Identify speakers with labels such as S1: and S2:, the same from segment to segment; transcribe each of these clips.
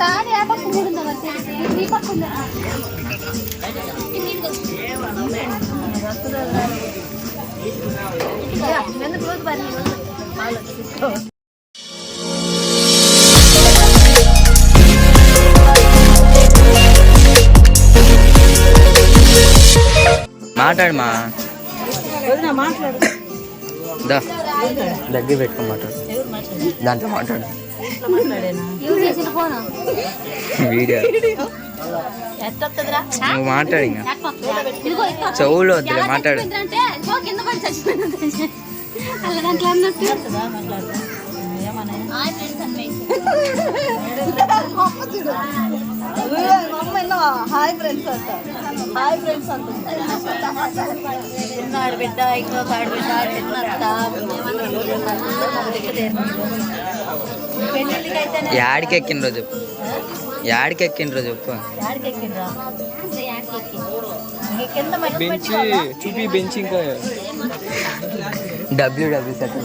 S1: తాడి ఆ పక్క కూడా ఉందా? మరి తెలిసి? ఈ పక్క ఉందా ఎందుకు రోజు పని
S2: మాట్లాడు. మా దా. దగ్గర పెట్టుకో మాట్లాడు దాంట్లో మాట్లాడు. వీడియో. నువ్వు మాట్లాడు. చెవులు వద్దులే మాట్లాడు.
S1: హాయ్ ఫ్రెండ్స్ అని
S3: హాయ్ ఫ్రెండ్స్ అంట హాయ్ ఫ్రెండ్స్ అంట
S1: బిడ్డ ఇంకో బిడ్డ
S2: యాడికి ఎక్కిన చెప్పు. యాడికి ఎక్కిన చెప్పు
S4: బెంచ్ చూపి బెంచ్ ఇంకా.
S2: డబ్ల్యూ డబ్ల్యూ సెట్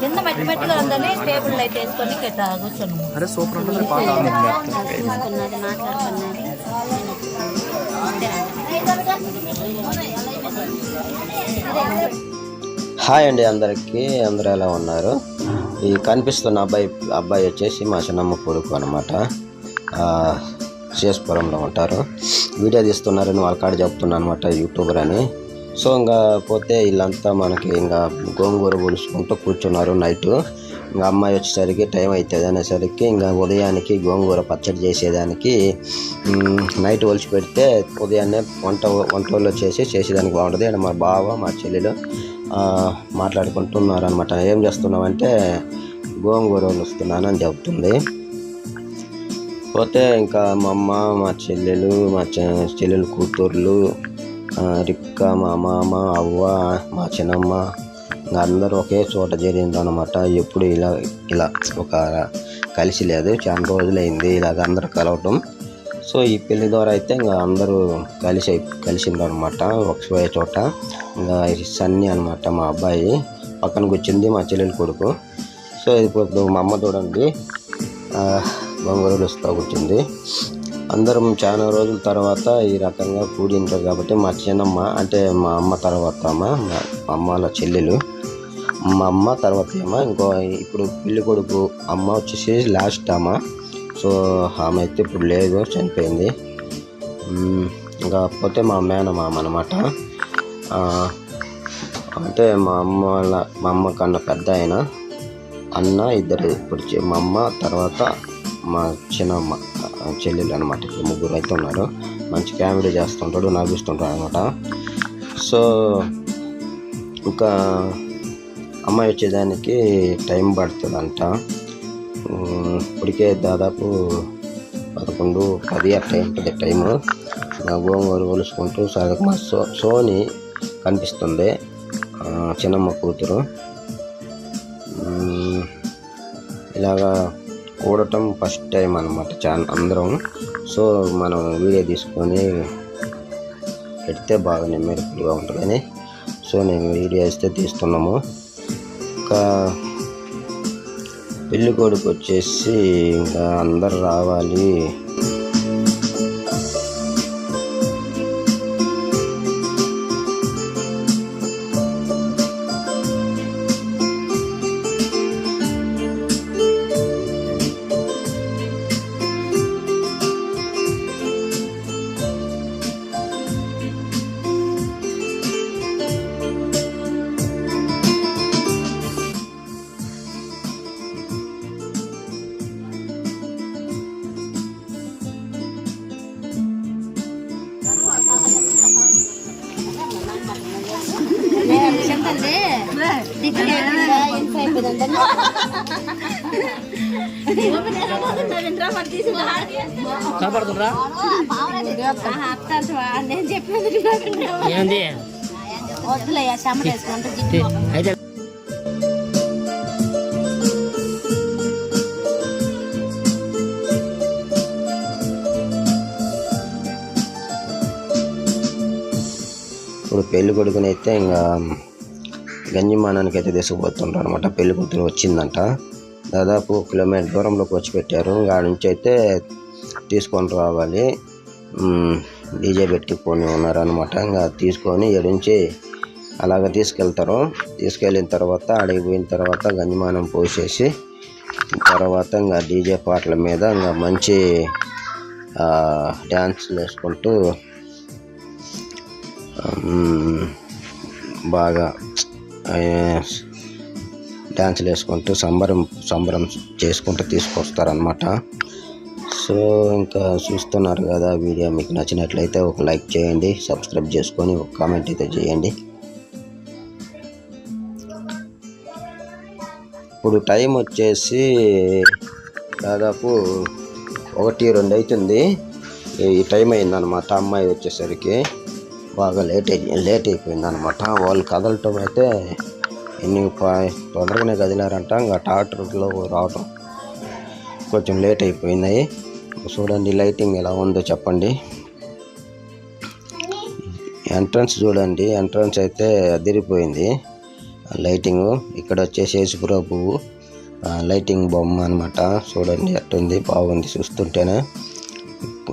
S1: కింద మట్టి మట్టిగా ఉందని టేబుల్ అయితే వేసుకొని ఇట్లా కూర్చోను.
S4: అరే సూపర్ ఉంటుంది? పాట
S1: మాట్లాడుకున్నది మాట్లాడుకున్నది
S5: హాయ్ అండి అందరికీ. అందరూ ఎలా ఉన్నారు? ఈ కనిపిస్తున్న అబ్బాయి అబ్బాయి వచ్చేసి మా చిన్నమ్మ కొడుకు అనమాట శేషపురంలో ఉంటారు. వీడియో తీస్తున్నారని వాళ్ళ కాడ చెప్తున్నా అనమాట యూట్యూబర్ అని. సో ఇంకా పోతే వీళ్ళంతా మనకి ఇంకా గోంగూర పులుసుకుంటూ కూర్చున్నారు నైట్. ఇంకా అమ్మాయి వచ్చేసరికి టైం అవుతుంది అనేసరికి ఇంకా ఉదయానికి గోంగూర పచ్చడి చేసేదానికి నైట్ ఒలిచి పెడితే ఉదయాన్నే వంట వంటల్లో చేసి చేసేదానికి బాగుంటుంది. అండ్ మా బావ మా చెల్లెలు మాట్లాడుకుంటున్నారు అనమాట ఏం చేస్తున్నామంటే గోంగూర వస్తున్నాను అని చెప్తుంది. పోతే ఇంకా మా అమ్మ మా చెల్లెలు మా చెల్లెలు కూతుర్లు రిక్క మా మామ అవ్వ మా చిన్నమ్మ ఇంకా అందరూ ఒకే చోట చేరింది అనమాట ఎప్పుడు ఇలా ఇలా ఒక కలిసి లేదు. చాలా రోజులైంది ఇలాగ అందరూ కలవటం. సో ఈ పెళ్ళి ద్వారా అయితే ఇంకా అందరూ కలిసి కలిసిందనమాట ఒక చోట. ఇంకా సన్నీ అనమాట మా అబ్బాయి. పక్కన కూర్చుంది మా చెల్లెలు కొడుకు. సో ఇప్పుడు మా అమ్మ చూడండి. ఆ, వస్తూ కూర్చుంది. అందరం చాలా రోజుల తర్వాత ఈ రకంగా కూడింటారు కాబట్టి మా చిన్నమ్మ అంటే మా అమ్మ తర్వాత అమ్మ మా అమ్మ వాళ్ళ చెల్లెలు. మా అమ్మ తర్వాత ఏమో ఇంకో ఇప్పుడు పెళ్ళి కొడుకు అమ్మ వచ్చేసి లాస్ట్ అమ్మ. సో ఆమె అయితే ఇప్పుడు లేదు చనిపోయింది. ఇంకా పోతే మా మేనమామ అనమాట అంటే మా అమ్మ వాళ్ళ మా అమ్మ కన్నా పెద్ద ఆయన. అన్న ఇద్దరు ఇప్పుడు మా అమ్మ తర్వాత మా చిన్నమ్మ చెల్లెలు అనమాట ఇప్పుడు ముగ్గురు అయితే ఉన్నారు. మంచి కామెడీ చేస్తుంటాడు నవ్విస్తుంటాడు అనమాట సో ఇంకా అమ్మాయి వచ్చేదానికి టైం పడుతుందంట. ఇప్పటికే దాదాపు పదకొండు పది అట్లా ఉంటుంది టైము నా గోంగూర కొలుసుకుంటూ సాధక మా సో సోని కనిపిస్తుంది. చిన్నమ్మ కూతురు. ఇలాగా కూడటం ఫస్ట్ టైం అనమాట చాలా అందరం. సో మనం వీడియో తీసుకొని పెడితే బాగా నెమ్మదిగా ఉంటుందని. సో నేను వీడియో వేస్తే తీస్తున్నాము. ఇంకా పెళ్ళికొడుకు వచ్చేసి ఇంకా అందరు రావాలి.
S1: అయిపోయిందంటే నేను
S4: ఏంది?
S1: వద్దులయ్యా చెమట వేసుకుంటే
S4: అయితే
S5: ఇప్పుడు పెళ్ళి కొడుకుని అయితే ఇంకా గంజిమానానికి అయితే తీసుకుపోతుంటారు అనమాట పెళ్ళి కూతురు వచ్చిందంట. దాదాపు కిలోమీటర్ దూరంలోకి వచ్చి పెట్టారు. ఆడ నుంచి అయితే తీసుకొని రావాలి. డీజే పెట్టుకొని ఉన్నారు ఉన్నారనమాట ఇంకా తీసుకొని ఈడ నుంచి అలాగ తీసుకెళ్తారు. తీసుకెళ్ళిన తర్వాత ఆడికి పోయిన తర్వాత గంజిమానం పోసేసి తర్వాత ఇంకా డీజే పాటల మీద ఇంకా మంచి డ్యాన్స్లు వేసుకుంటూ బాగా డ్యాన్సులు వేసుకుంటూ సంబరం సంబరం చేసుకుంటూ తీసుకొస్తారనమాట సో ఇంకా చూస్తున్నారు కదా వీడియో మీకు నచ్చినట్లయితే ఒక లైక్ చేయండి సబ్స్క్రైబ్ చేసుకొని ఒక కామెంట్ అయితే చేయండి. ఇప్పుడు టైం వచ్చేసి దాదాపు ఒకటి రెండు అవుతుంది. ఈ టైం అయిందనమాట అమ్మాయి వచ్చేసరికి. బాగా లేట్ అయి లేట్ అయిపోయింది అనమాట వాళ్ళు కదలటం అయితే ఎన్ని తొందరగానే కదిలారంట. ఇంకా ట్రాక్టర్లో రావటం కొంచెం లేట్ అయిపోయినాయి. చూడండి లైటింగ్ ఎలా ఉందో చెప్పండి. ఎంట్రన్స్ చూడండి. ఎంట్రన్స్ అయితే అదిరిపోయింది. లైటింగ్. ఇక్కడ వచ్చేసి యేసుప్రభు పువ్వు. లైటింగ్ బొమ్మ అనమాట చూడండి ఎట్టుంది బాగుంది. చూస్తుంటేనే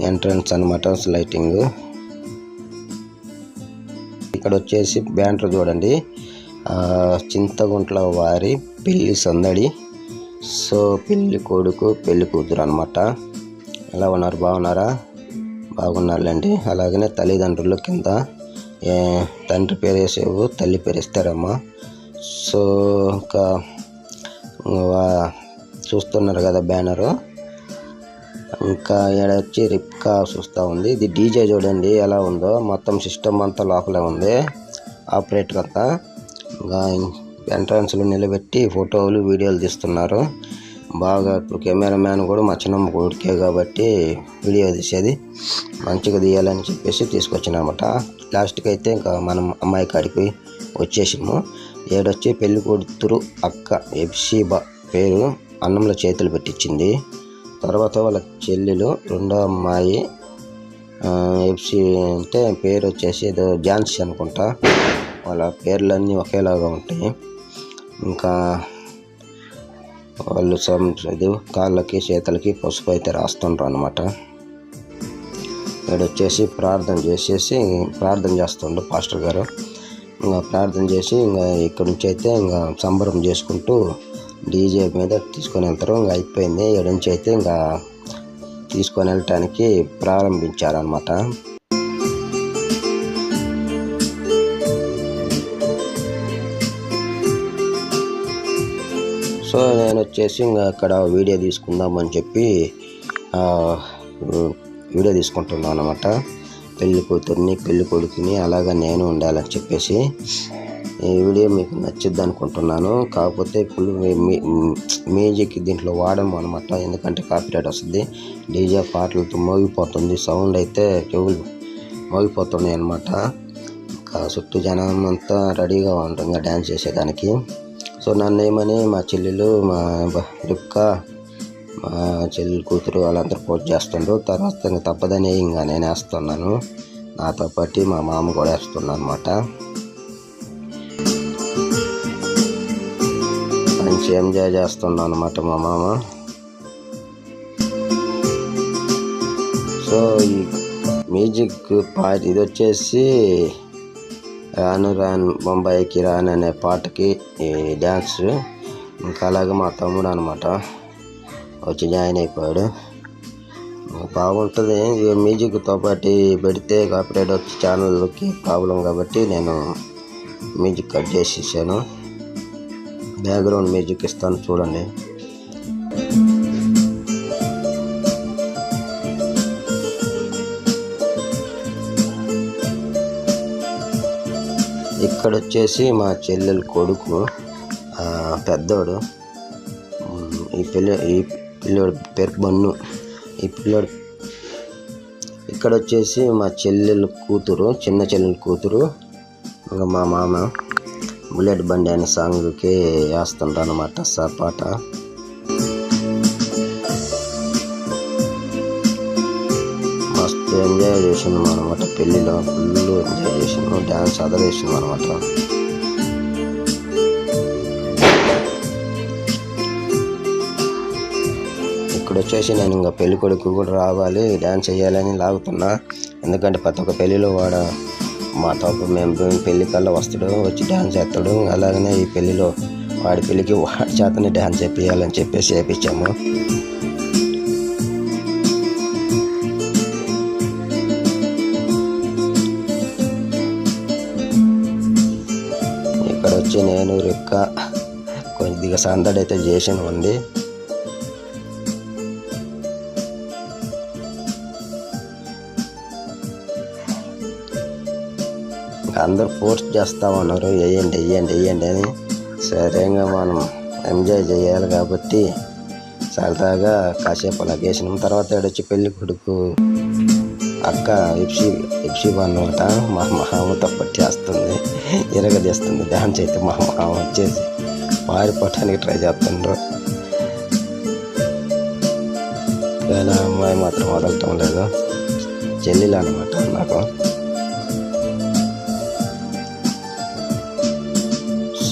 S5: ఎంట్రన్స్ అనమాట లైటింగ్. ఇక్కడ వచ్చేసి బ్యానర్ చూడండి. ఆ, చింతగుంట్ల వారి పెళ్ళి సందడి. సో పెళ్ళి కొడుకు పెళ్ళి కూతురు అనమాట ఎలా ఉన్నారు? బాగున్నారా? బాగున్నారులేండి. అలాగనే తల్లిదండ్రులు కింద ఏ, తండ్రి పేరు వేసేవు తల్లి పేరు ఇస్తారమ్మా సో ఇంకా చూస్తున్నారు కదా బ్యానరు. ఇంకా ఈడ వచ్చి రిప్కా చూస్తూ ఉంది. ఇది డీజే చూడండి ఎలా ఉందో. మొత్తం సిస్టమ్ అంతా లోపలే ఉంది. ఆపరేటర్ అంతా. ఇంకా ఎంట్రన్స్లో నిలబెట్టి ఫోటోలు వీడియోలు తీస్తున్నారు. బాగా ఇప్పుడు కెమెరామ్యాన్ కూడా మా చిన్నమ్మ కొడుకే కాబట్టి వీడియో తీసేది. మంచిగా తీయాలని చెప్పేసి తీసుకొచ్చినమాట. లాస్ట్కి అయితే ఇంకా మనం అమ్మాయి కాడికి వచ్చేసాము ఏడొచ్చి పెళ్ళి కూతురు అక్క ఎఫ్సీబా పేరు అన్నంలో చేతులు పెట్టించింది. తర్వాత వాళ్ళ చెల్లెలు రెండో అమ్మాయి ఎఫ్సి అంటే పేరు వచ్చేసి ఏదో ఝాన్సీ అనుకుంటా. వాళ్ళ పేర్లన్నీ ఒకేలాగా ఉంటాయి. ఇంకా వాళ్ళు సమ్ ఇది కాళ్ళకి చేతులకి పసుపు అయితే రాస్తుండ్రు అనమాట ఇక్కడ వచ్చేసి ప్రార్థన చేసేసి ప్రార్థన చేస్తుండ్రు పాస్టర్ గారు. ఇంకా ప్రార్థన చేసి ఇంకా ఇక్కడ నుంచి అయితే ఇంకా సంబరం చేసుకుంటూ డీజే మీద తీసుకొని వెళ్తారు. ఇంకా అయిపోయింది. ఇక్కడ నుంచి అయితే ఇంకా తీసుకొని వెళ్ళటానికి ప్రారంభించారనమాట సో నేను వచ్చేసి ఇంకా అక్కడ వీడియో తీసుకుందామని చెప్పి వీడియో తీసుకుంటున్నాను అనమాట పెళ్ళి కూతుర్ని పెళ్ళి కొడుకుని అలాగా నేను ఉండాలని చెప్పేసి ఈ వీడియో మీకు నచ్చిద్ది అనుకుంటున్నాను. కాకపోతే ఫుల్ మ్యూజిక్ దీంట్లో వాడము అనమాట ఎందుకంటే కాపీరైట్ వస్తుంది. డీజే పాటలతో మోగిపోతుంది. సౌండ్ అయితే చెవులు మోగిపోతున్నాయి అనమాట ఇంకా చుట్టూ జనం అంతా రెడీగా ఉంటుంది ఇంకా డ్యాన్స్ చేసేదానికి. సో నన్ను ఏమని మా చెల్లెలు మా బ- మా చెల్లెలు కూతురు వాళ్ళందరూ పోస్ట్ చేస్తుండ్రు. తర్వాత ఇంకా తప్పదని ఇంకా నేను వేస్తున్నాను నాతో పాటు మా మామ కూడా వేస్తున్నాను అనమాట మంచి ఎంజాయ్ చేస్తున్నాను అనమాట మా మామ. సో ఈ మ్యూజిక్ పాట ఇది వచ్చేసి రాను రాను బొంబాయికి రాను అనే పాటకి ఈ డ్యాన్స్. ఇంకా అలాగే మా తమ్ముడు అనమాట వచ్చి జాయిన్ అయిపోయాడు. బాగుంటుంది. ఈ మ్యూజిక్తో పాటు పెడితే కాపీరైట్ వచ్చి ఛానల్కి ప్రాబ్లం కాబట్టి నేను మ్యూజిక్ కట్ చేసేసాను. బ్యాక్గ్రౌండ్ మ్యూజిక్ ఇస్తాను చూడండి. ఇక్కడ వచ్చేసి మా చెల్లెలు కొడుకు పెద్దోడు ఈ పిల్ల ఈ పిల్లోడు పేరు బన్ను. ఈ పిల్లోడు ఇక్కడ వచ్చేసి మా చెల్లెలు కూతురు చిన్న చెల్లెలు కూతురు ఇంకా మా మామ. బుల్లెట్ బండి అనే సాంగ్కి వేస్తుంటా అనమాట సా పాట. మస్తు ఎంజాయ్ చేసినాం అనమాట పెళ్ళిలో. ఫుల్ ఎంజాయ్ చేసినాము డ్యాన్స్ అదరేసినాం అనమాట ఇక్కడ వచ్చేసి నేను ఇంకా పెళ్ళి కొడుకు కూడా రావాలి డ్యాన్స్ చేయాలని లాగుతున్నా. ఎందుకంటే ప్రతి ఒక్క పెళ్ళిలో వాడ మా తోపు మేము పెళ్ళి కల్లా వస్తాడు వచ్చి డ్యాన్స్ చేస్తాడు. అలాగనే ఈ పెళ్ళిలో వాడి పెళ్ళికి వాడి చేతనే డ్యాన్స్ చేపియాలని చెప్పేసి చేపించాము ఇక్కడ వచ్చి నేను రిక్క కొద్దిగా సందడి అయితే చేసిన ఉంది. అందరూ ఫోర్స్ చేస్తా ఉన్నారు వేయండి వేయండి వేయండి అని సరేగా మనం ఎంజాయ్ చేయాలి కాబట్టి సరదాగా కాసేపు అలా వేసినాం తర్వాత వచ్చి పెళ్ళి కొడుకు అక్క ఇప్సి ఇప్సి అనమాట మా మహామతో పట్టేస్తుంది ఇరగదీస్తుంది డాన్స్ అయితే మా మహామ వచ్చేసి పారిపోవటానికి ట్రై చేస్తుండ్రు. కానీ అమ్మాయి మాత్రం వదలటం లేదు. చెల్లెలు అనమాట నాకు.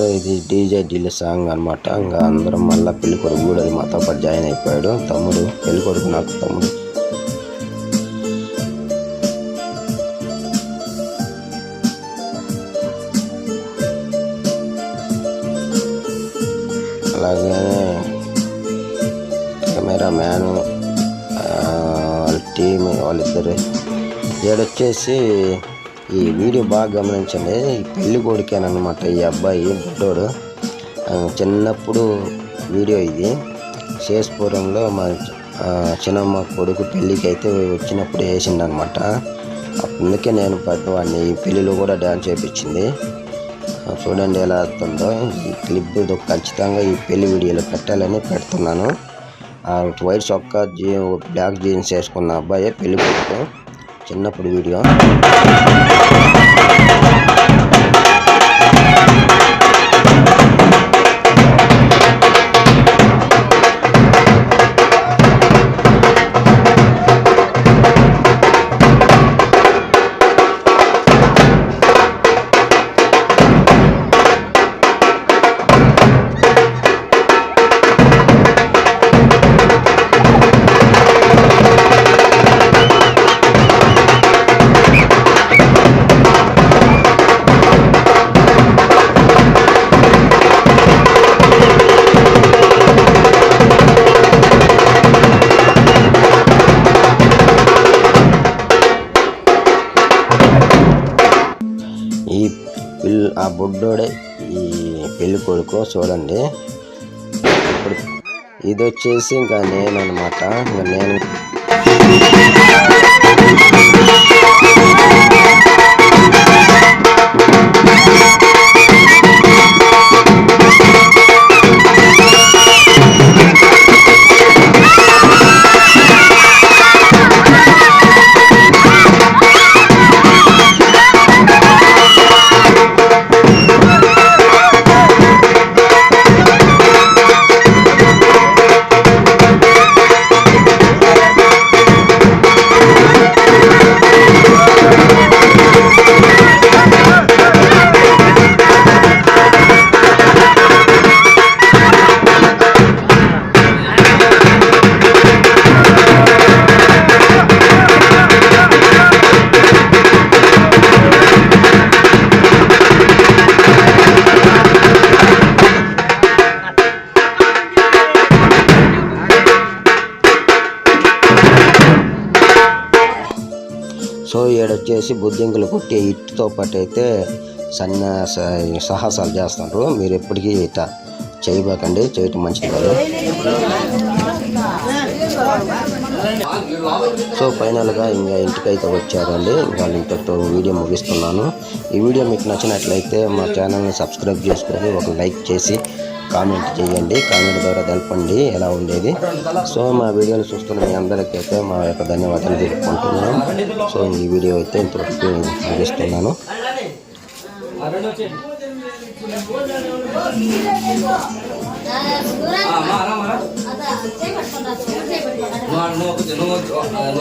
S5: సో ఇది డీజే డీలే సాంగ్ అనమాట ఇంకా అందరం మళ్ళీ పెళ్ళి కొడుకు కూడా అది మాతో పాటు జాయిన్ అయిపోయాడు. తమ్ముడు పెళ్ళి కొడుకు నాకు తమ్ముడు. అలాగే కెమెరా మ్యాన్ వాళ్ళ టీం వాళ్ళిద్దరు. ఏడొచ్చేసి ఈ వీడియో బాగా గమనించండి. ఈ పెళ్ళి కొడుకేనమాట ఈ అబ్బాయి బుడ్డోడు. చిన్నప్పుడు వీడియో ఇది. శేషపురంలో మా చిన్నమ్మ కొడుకు పెళ్ళికి అయితే వచ్చినప్పుడు వేసిండనమాట. అందుకే నేను పెద్దవాడిని. ఈ పెళ్ళిలో కూడా డ్యాన్స్ చేయించింది చూడండి ఎలా వస్తుందో. ఈ క్లిప్ ఖచ్చితంగా ఈ పెళ్ళి వీడియోలో పెట్టాలని పెడుతున్నాను. ఆ వైట్ చొక్కా జీ బ్లాక్ జీన్స్ వేసుకున్న అబ్బాయి పెళ్ళి కొడుకు. చిన్నప్పుడు వీడియో. Thank you. బుడ్డోడే ఈ పెళ్ళి కొడుకు చూడండి. ఇప్పుడు ఇది వచ్చేసి ఇంకా నేను అనమాట ఇంకా నేను వచ్చేసి బుద్ధింకులు కొట్టే ఇట్టుతో పాటు అయితే సన్న స- సాహసాలు చేస్తుంటారు మీరు ఎప్పటికీ ఇట చేయబాకండి. చేయటం మంచిది కాదు. సో ఫైనల్గా ఇంకా ఇంటికైతే వచ్చారండి. ఇంకా ఇంతటితో వీడియో ముగిస్తున్నాను. ఈ వీడియో మీకు నచ్చినట్లయితే మా ఛానల్ని సబ్స్క్రైబ్ చేసుకొని ఒక లైక్ చేసి కామెంట్ చేయండి కామెంట్ ద్వారా తెలపండి ఎలా ఉండేది సో మా వీడియోలు చూస్తున్న మీ అయితే మా యొక్క ధన్యవాదాలు తెలుపుకుంటున్నాం సో ఈ వీడియో అయితే ఇంతవరకు ముగిస్తున్నాను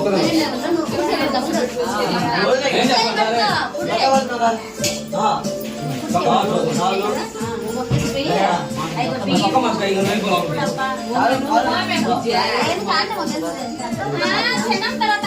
S1: దూరం తర్వాత